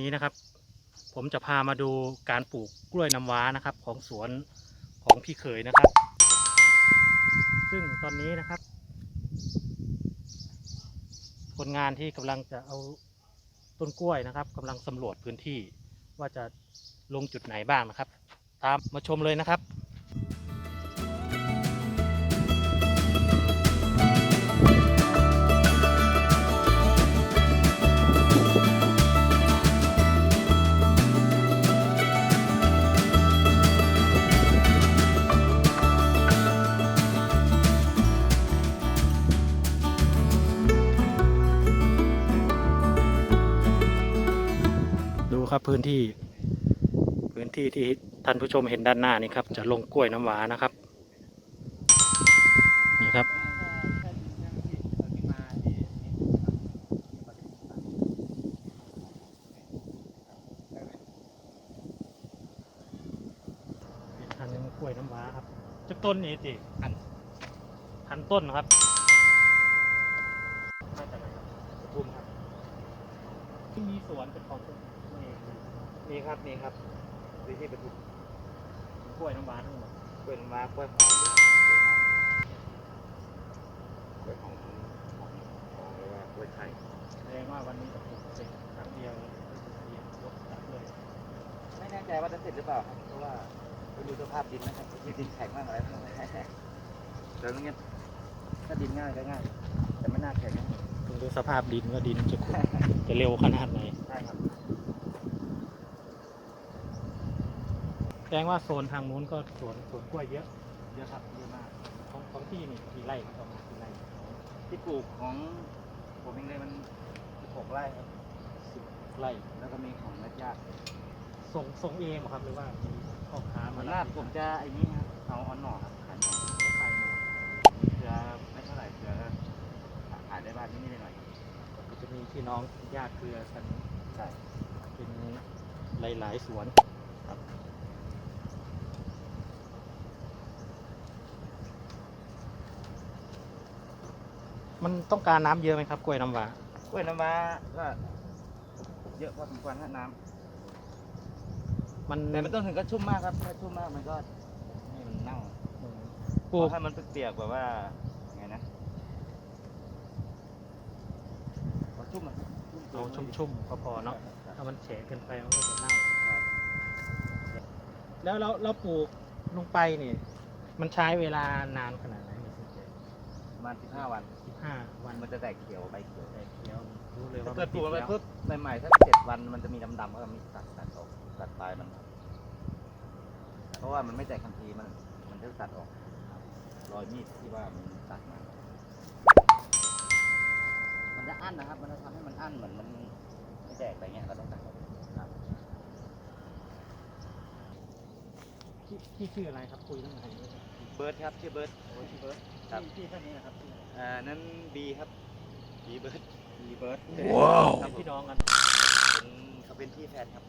นี้นะครับ ผมจะพามาดูการปลูกกล้วยน้ำว้านะครับ ของสวนของพี่เขยนะครับ ซึ่งตอนนี้นะครับ คนงานที่กำลังจะเอาต้นกล้วยนะครับกำลังสำรวจพื้นที่ว่าจะลงจุดไหนบ้างนะครับ ตามมาชมเลยนะครับ ครับพื้นที่ พื้นที่ที่ท่านผู้ชมเห็นด้านหน้านี่ครับ จะลงกล้วยน้ำว้านะครับ นี่ครับเป็นพันธุ์กล้วยน้ำว้าครับจากต้นนี่สิพันพันต้นครับมาจากไหนครับปทุมครับ ที่มีสวนเป็นของตัวเอง นี่ครับนี่ครับพื้นที่ปทุมกล้วยน้ำว้าทั้งหมดกล้วยน้ำว้ากล้วยหอมด้วยกล้วยหอมกล้วยหอมของเรียกว่ากล้วยไข่แสดงว่าวันนี้จะปลูกเสร็จครั้งเดียวเรียนยกตัดเลย ไม่แน่ใจว่าจะเสร็จหรือเปล่าครับเพราะว่าไปดูสภาพดินนะครับดินแข็งมากอะไรพวกนี้แต่ตรงนี้ถ้าดินง่ายก็ง่ายแต่ไม่น่าแข็งนะต้องดูสภาพดินว่าดินจะขุ่นจะเร็วขนาดไหนใช่ครับ แสดงว่าโซนทางนู้นก็สวนสวนกล้วยเยอะเยอะครับเยอะมากของของที่นี่กี่ไร่ครับประมาณกี่ไร่ที่ปลูกของผมเองเลยมันหกไร่ครับสิบไร่แล้วก็มีของญาติญาติส่งส่งเองเหรอครับหรือว่ามีพ่อค้าๆมาส่วนมากผมจะไอ้นี้ครับเอาออนหน่อครับขายหน่อขายหมดเกลือไม่เท่าไหร่เกลือก็ขายได้บ้างนิดๆหน่อยก็จะมีพี่น้องญาติเครือกันๆใช่เป็นหลายๆสวนครับ มันต้องการน้ำเยอะไหมครับกล้วยน้ำว้ากล้วยน้ำว้าก็เยอะพอสมควรฮะน้ำมันแต่ไม่ต้องถึงกับชุ่มมากครับถ้าชุ่มมากมันก็นี่มันเน่าปลูกให้มันเปียกๆแบบว่าไงนะพอชุ่มอะเอาชุ่มๆก็พอเนาะ ถ้ามันแฉะเกินไปมันก็จะเน่า แล้วเราเราปลูกลงไปนี่มันใช้เวลานานขนาดไหนถึงจะ ประมาณ 15 วันสิบห้าวันมันจะแตกเขียวใบเขียวแต่เขียวรู้เลยถ้าว่าเกิดปลูกมันไปติดแล้วปุ๊บใหม่ๆถ้าเจ็ดวันมันจะมีดำๆก็มีตัดตัดออกตัดปลายมันเพราะว่ามันไม่แตกทันทีมันมันจะตัดออกรอยมีดที่ว่ามันตัดมา มันจะอั้นนะครับ มันจะทำให้มันอั้นเหมือนมันไม่แตกอะไรเงี้ยเราต้องตัดออกครับพี่พี่ชื่ออะไรครับคุยเรื่องอะไรด้วยเบิร์ดครับชื่อเบิร์ด โอ้ชื่อเบิร์ดครับพี่ท่านนี้นะครับชื่ออะไรอ่านั้นบีครับบีเบิร์ดบีเบิร์ดเป็นพี่น้องกันเป็นเขาเป็นพี่แฟนครับ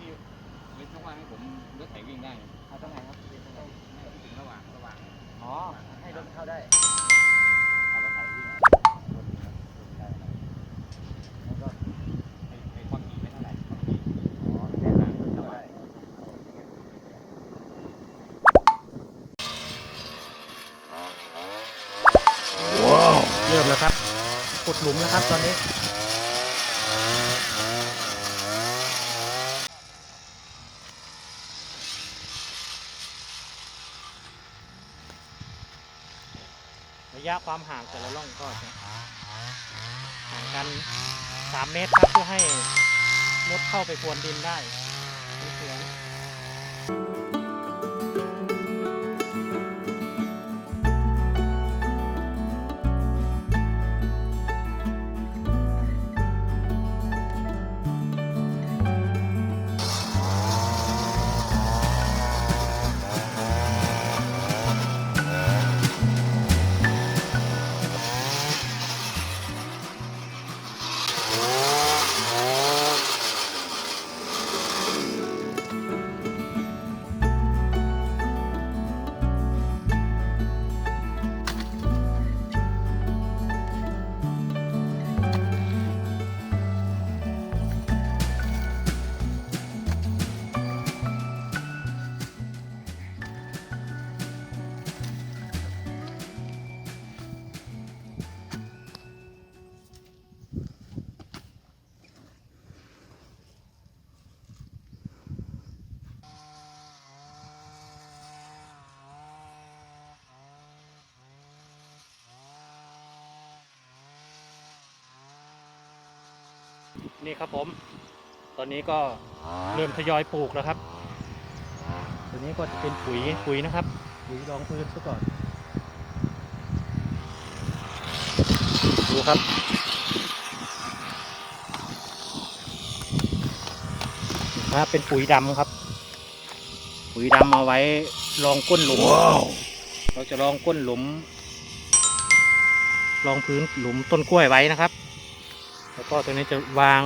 พี่พี่เว้นช่องว่างให้ผมรถไถวิ่งได้เอาตรงไหนครับเป็นตรงไหนถึงระหว่างระหว่างอ๋อ ให้รถเข้าได้เอารถไถวิ่งได้ครับแล้วก็ไอ้ไอ้ความถี่ไม่เท่าไหร่อ๋อแค่นั้นเข้าได้เริ่มแล้วครับขุดหลุมแล้วครับตอนนี้ ระยะความห่างแต่ละร่องก็จะห่างกัน 3 เมตรครับเพื่อให้มดเข้าไปควนดินได้สวย นี่ครับผม ตอนนี้ก็เริ่มทยอยปลูกแล้วครับ ตัวนี้ก็จะเป็นปุ๋ยปุ๋ยนะครับ ปุ๋ยรองพื้นซะก่อน ดูครับ นะเป็นปุ๋ยดำครับ ปุ๋ยดำเอาไว้รองก้นหลุม เราจะรองก้นหลุมรองพื้นหลุมต้นกล้วยไว้นะครับ แล้วก็ตัวนี้จะวาง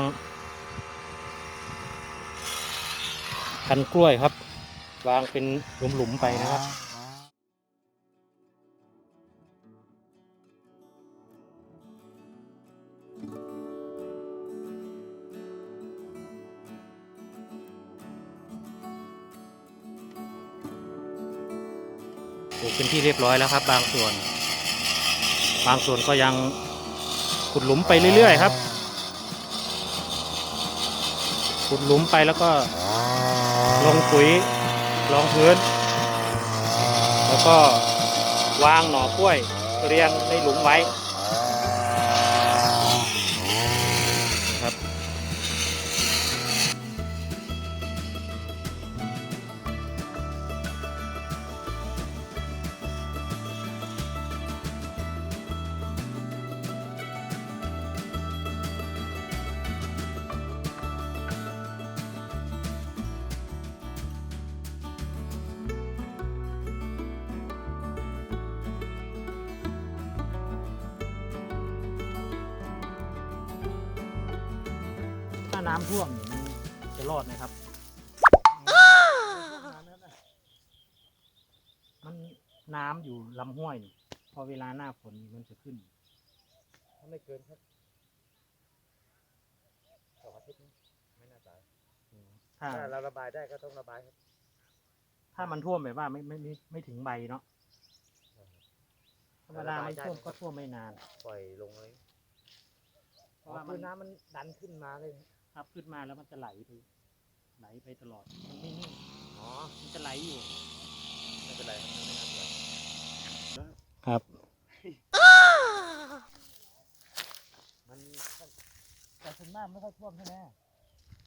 พันกล้วยครับ วางเป็นหลุมๆไปนะครับปลูกเป็นที่เรียบร้อยแล้วครับ บางส่วน บางส่วนก็ยังขุดหลุมไปเรื่อยๆครับ ขุดหลุมไปแล้วก็ลงปุ๋ยรองพื้น แล้วก็วางหน่อกล้วยเรียงในหลุมไว้าน้ำท่วมเนี่ยมันจะรอดไหมครับ มันน้ำอยู่ลำห้วยนี่พอเวลาหน้าฝนมันจะขึ้น ถ้าไม่เกินครับสองอาทิตย์นี้ไม่น่าตายถ้าถ้าเราระบายได้ก็ต้องระบายครับ ถ้ามันท่วมแบบว่าไม่ไม่ไม่ไม่ถึงใบเนาะธรรมดาไม่ท่วมก็ท่วมไม่นาน ปล่อยลงเลยเพราะว่ามันคือน้ำมันดันขึ้นมาเลยค รับขึ้นมาแล้วมันจะไหลไป ไหลไปตลอด มันไม่นิ่งอ๋อ มันจะไหลอยู่ ไม่เป็นไรครับไม่น่าเกลียดครับ มันแต่ส่วนมากไม่ค่อยท่วมใช่ไหม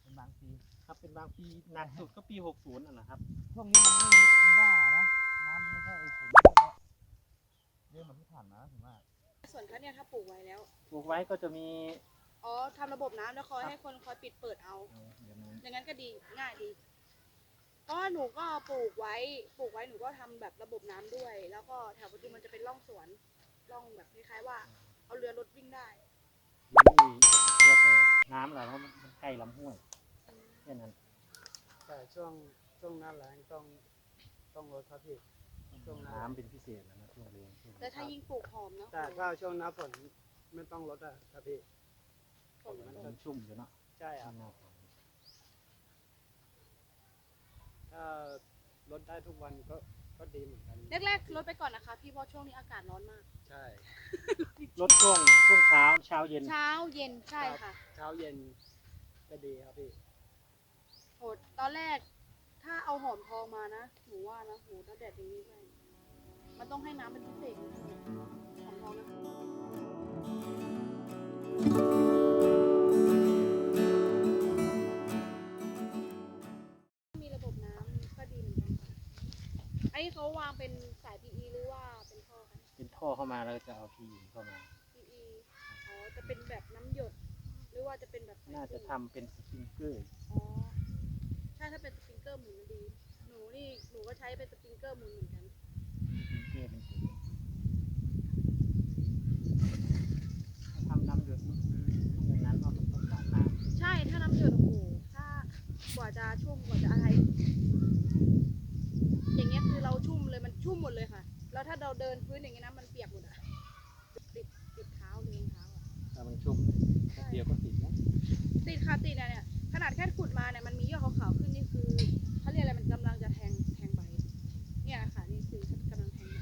เป็นบางปี ครับ เป็นบางปีหนักสุดก็ปีหกศูนย์นะครับ ช่วงนี้มันไม่มีมันว่านะ น้ำมันไม่ค่อยไอ้ฝนไม่ค่อยเยอะเหมือนที่ผ่านมาถึงว่า ส่วนเขาเนี่ยถ้าปลูกไว้แล้ว ปลูกไว้ก็จะมี อ๋อทำระบบน้ำแล้วคอยให้คนคอยปิดเปิดเอา เดี๋ยวนั้นอย่างนั้นก็ดีง่ายดีเพราะว่าหนูก็ปลูกไว้ปลูกไว้หนูก็ทำแบบระบบน้ำด้วย แล้วก็แถวประตูมันจะเป็นร่องสวนร่องแบบคล้ายๆว่า เอาเรือรถวิ่งได้ มันไม่มีเพื่อแต่น้ำเราเพราะมันใกล้ลำห้วยแค่นั้นแต่ช่วงช่วงหน้าแล้งต้องต้องลดครับพี่ ช่วงหน้าน้ำเป็นพิเศษนะนะช่วงเรียนช่วงแต่ถ้ายิ่งปลูกหอมเนาะแต่ถ้าช่วงหน้าฝนไม่ต้องลดอะครับพี่ ฝนมันมันชุ่มอยู่เนาะใช่ครับหน้าฝนถ้าลดได้ทุกวันก็ก็ดีเหมือนกันแรกๆลดไปก่อนนะคะ พี่เพราะช่วงนี้อากาศร้อนมาก ใช่ ลดช่วงช่วงเช้าเช้าเย็น เช้าเย็นใช่ค่ะ เช้าเย็นก็ดีครับพี่ โหตอนแรกถ้าเอาหอมทองมานะหนูว่านะโหถ้าแดดอย่างนี้ไปมันต้องให้น้ำเป็นพิเศษหอมทองนะ อันนี้เขาวางเป็นสาย PE หรือว่าเป็นท่อคะเป็นท่อเข้ามาแล้วก็จะเอาที่เข้ามา PE อ๋อจะเป็นแบบน้ำหยด หรือว่าจะเป็นแบบสย น่าจะสีทำเป็นสปริงเกอร์อ๋อใช่ถ้าเป็นสปริงเกอร์หมุนมันดี หนูนี่หนูก็ใช้เป็นสปริงเกอร์หมุนเหมือนกันสปริงเกอร์เป็นสีถ้าทำน้ำหยดต้องอย่างนั้นเพราะมันต้องการน้ำใช่ถ้าน้ำหยดโอ้โหถ้ากว่าจะชุ่มกว่าจะอะไร อย่างเงี้ยคือเราชุ่มเลยมันชุ่มหมดเลยค่ะ แล้วถ้าเราเดินพื้นอย่างเงี้ยนะมันเปียกหมดอะติดติดเท้าเลยรองเท้าอะถ้ามันชุ่มแป๊บเดียวก็ติดแล้วติดค่ะติดอะเนี่ยขนาดแค่ขุดมาเนี่ยมันมียอดขาวๆขึ้นนี่คือเขาเรียกอะไรมันกำลังจะแทงแทงใบเนี่ยค่ะนี่คือกำลังแทงใบ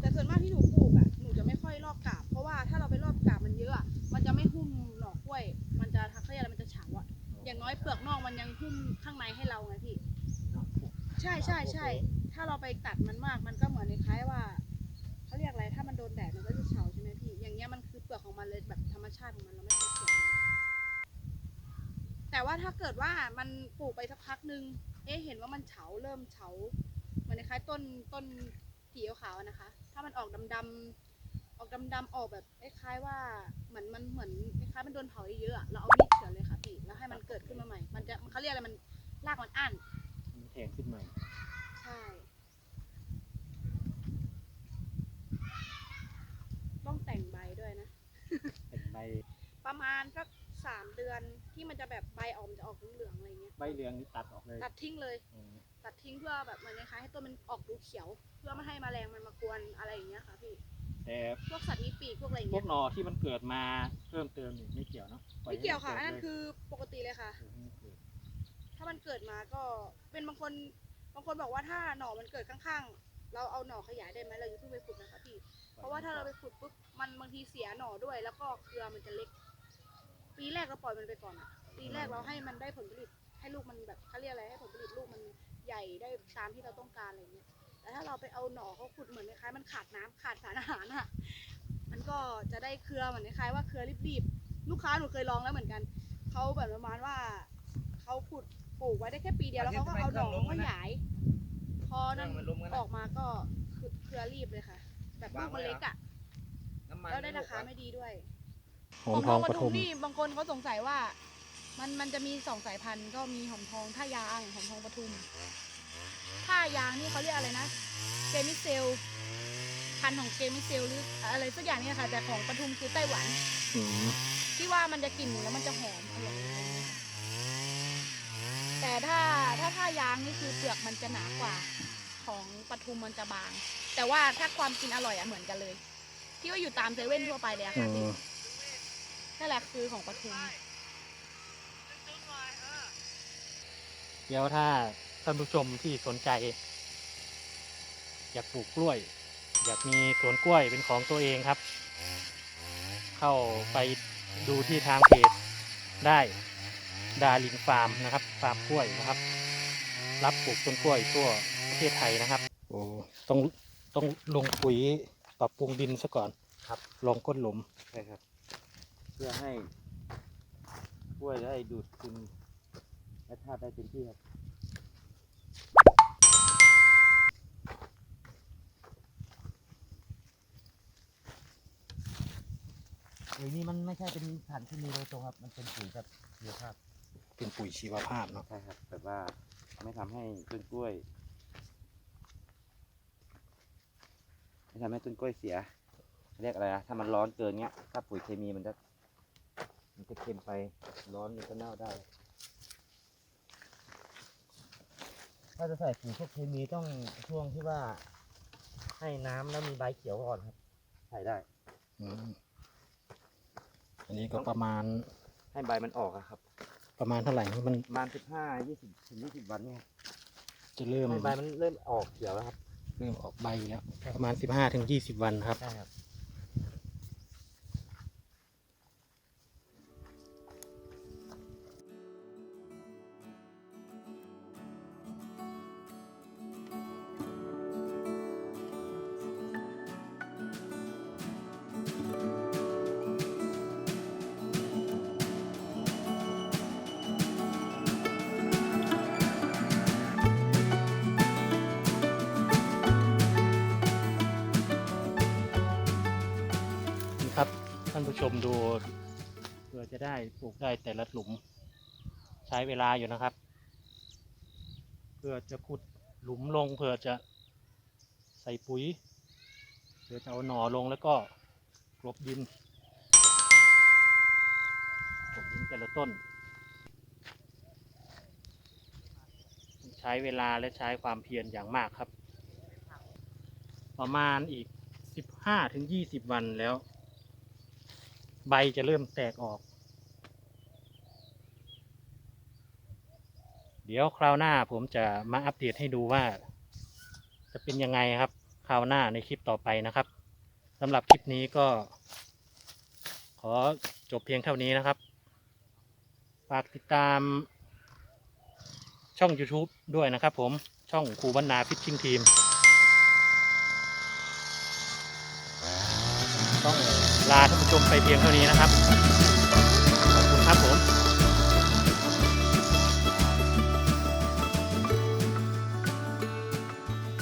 แต่ส่วนมากที่หนูปลูกอะหนูจะไม่ค่อยรอบกาบ เพราะว่าถ้าเราไปรอบกาบมันเยอะอะมันจะไม่หุ้มหน่อกล้วย อะอย่างน้อยเปลือกนอกมันยังหุ้มข้างในให้เราไงพี่ ใช่ใช่ใช่ถ้าเราไปตัดมันมากมันก็เหมือนคล้ายๆว่าเขาเรียกอะไรถ้ามันโดนแดดมันก็จะเฉาใช่ไหมพี่ อย่างเงี้ยมันคือเปลือกของมันเลยแบบธรรมชาติของมันเราไม่ต้องเสียแต่ว่าถ้าเกิดว่ามันปลูกไปสักพักหนึ่งเอ๊ะเห็นว่ามันเฉาเริ่มเฉาเหมือนคล้ายๆต้นต้นสีขาวๆอะนะคะ ถ้ามันออกดำๆออกดำๆออกแบบคล้ายๆว่าเหมือนมันเหมือนคล้ายๆมันโดนเผาเยอะๆอะเราเอามีดเฉือนเลยค่ะ พี่แล้วให้มันเกิดขึ้นมาใหม่ มันจะเขาเรียกอะไรมันรากมันอั้นมันแทงขึ้นมาใช่ต้องแต่งใบด้วยนะ เป็นใบประมาณสักสามเดือนที่มันจะแบบใบออกมันจะออกเหลืองๆอะไรเงี้ยใบเหลืองนี่ตัดออกเลยตัดทิ้งเลย อืมตัดทิ้งเพื่อแบบเหมือนคล้ายๆให้ต้นมันออกดูเขียว เพื่อไม่ให้แมลงมันมากวนอะไรอย่างเงี้ยค่ะพี่ แต่พวกสัตว์มีปีกพวกอะไรอย่างพวเงี้กยหนอที่มันเกิดมาเพิ่มเติมนี่ไม่เกี่ยวเนาะปล่อไม่เกี่ยวค่ะให้อันมันั้นกิดคือปกติเลยค่ะเลยให้มันเกิดถ้ามันเกิดมาก็เป็นบางคนบางคนบอกว่าถ้าหน่อมันเกิดข้างๆ เราเอาหน่อขยายได้ไหมเราอย่าเพิ่งไปขุดนะคะพี่ เพราะว่าถ้าเราไปขุดปุ๊บมันบางทีเสียหน่อด้วย แล้วก็เครือมันจะเล็ก ปีแรกเราปล่อยมันไปก่อนอะปีแรกเราให้มันได้ผลผลิต ให้ลูกมันแบบเขาเรียกอะไรให้ผลผลิตลูกมันใหญ่ได้ตามที่เราต้องการอะไรเงี้ย แต่ถ้าเราไปเอาหน่อเขาขุดเหมือนคล้ายๆมันขาดน้ำขาดสารอาหารอะมันก็จะได้เครือเหมือนคล้ายๆว่าเครือรีบๆลูกค้าหนูเคยลองแล้วเหมือนกันเขาแบบประมาณว่าเขาขุดปลูกไว้ได้แค่ปีเดียวแล้วเขาก็เอาดอกมาขยาย พอนั่นออกมาก็คือเครือรีบเลยค่ะ แบบลูกมันเล็กอะน้ำมันแล้วได้ราคาไม่ดีด้วยหอมทองปทุมนี่บางคนเขาสงสัยว่า มันมันจะมีสองสายพันธุ์ก็มีหอมทองท่ายางหอมทองปทุม ท่ายางนี่เขาเรียกอะไรนะเกมิเซลพันธุ์ของเกมิเซลหรืออะไรสักอย่างนี่ค่ะ แต่ของปทุมคือไต้หวันอืมที่ว่ามันจะกลิ่นแล้วมันจะหอมอร่อยอะไรอย่างเงี้ยค่ะแต่ถ้าถ้าท่ายางนี่คือเปลือกมันจะหนากว่า ของปทุมมันจะบาง แต่ว่าถ้าความกินอร่อยอะเหมือนกันเลยที่ว่าอยู่ตามเซเว่นทั่วไปเลยอะอืค่ะพี่มนั่นแหละคือของปทุม เดี๋ยวถ้า ท่านผู้ชมที่สนใจ อยากปลูกกล้วย อยากมีสวนกล้วยเป็นของตัวเองครับ เข้าไปดูที่ทางเพจได้ดารินฟาร์มนะครับฟาร์มกล้วยนะครับ รับปลูกต้นกล้วยทั่วประเทศไทยนะครับโอ้ต้องต้องลงปุ๋ยปรับปรุงดินซะก่อนครับ ลองก้นหลุมใช่ครับ เพื่อให้กล้วยได้ดูดซึมและธาตุได้เต็มที่ครับ ปุ๋ยนี้มันไม่ใช่เป็นสารเคมีโดยตรงครับ มันเป็นปุ๋ยแบบชีวภาพเป็นปุ๋ยชีวภาพเนาะใช่ครับแบบว่าไม่ทำให้ต้นกล้วยไม่ทำให้ต้นกล้วยเสีย เรียกอะไรนะถ้ามันร้อนเกินเงี้ย ถ้าปุ๋ยเคมีมันจะมันจะเค็มไปร้อนมันก็เน่าได้ ถ้าจะใส่ปุ๋ยพวกเคมีต้องช่วงที่ว่า ให้น้ำแล้วมีใบเขียวก่อนครับ ใส่ได้ อืม อันนี้ก็ประมาณให้ใบมันออกอะครับ ประมาณเท่าไหร่มันประมาณสิบห้ายี่สิบถึงยี่สิบวันเนี่ยจะเริ่มให้ใบมันเริ่มออกเขียวแล้วครับ เริ่มออกใบแล้ว ประมาณสิบห้าถึงยี่สิบวันครับ ใช่ครับ มดูเพื่อจะได้ปลูกได้แต่ละหลุม ใช้เวลาอยู่นะครับ เพื่อจะขุดหลุมลงเพื่อจะใส่ปุ๋ยเพื่อจะเอาหน่อลงแล้วก็กลบดินกลบดินแต่ละต้น ใช้เวลาและใช้ความเพียรอย่างมากครับ ประมาณอีก 15ถึง20 วันแล้ว ใบจะเริ่มแตกออก เดี๋ยวคราวหน้าผมจะมาอัปเดตให้ดูว่า จะเป็นยังไงครับ คราวหน้าในคลิปต่อไปนะครับสำหรับคลิปนี้ก็ ขอจบเพียงเท่านี้นะครับ ฝากติดตามช่อง YouTube ด้วยนะครับผมช่องครูบรรณาฟิชชิ่งทีม ต้องลาท่านผู้ ชมไปเพียงเท่านี้นะครับ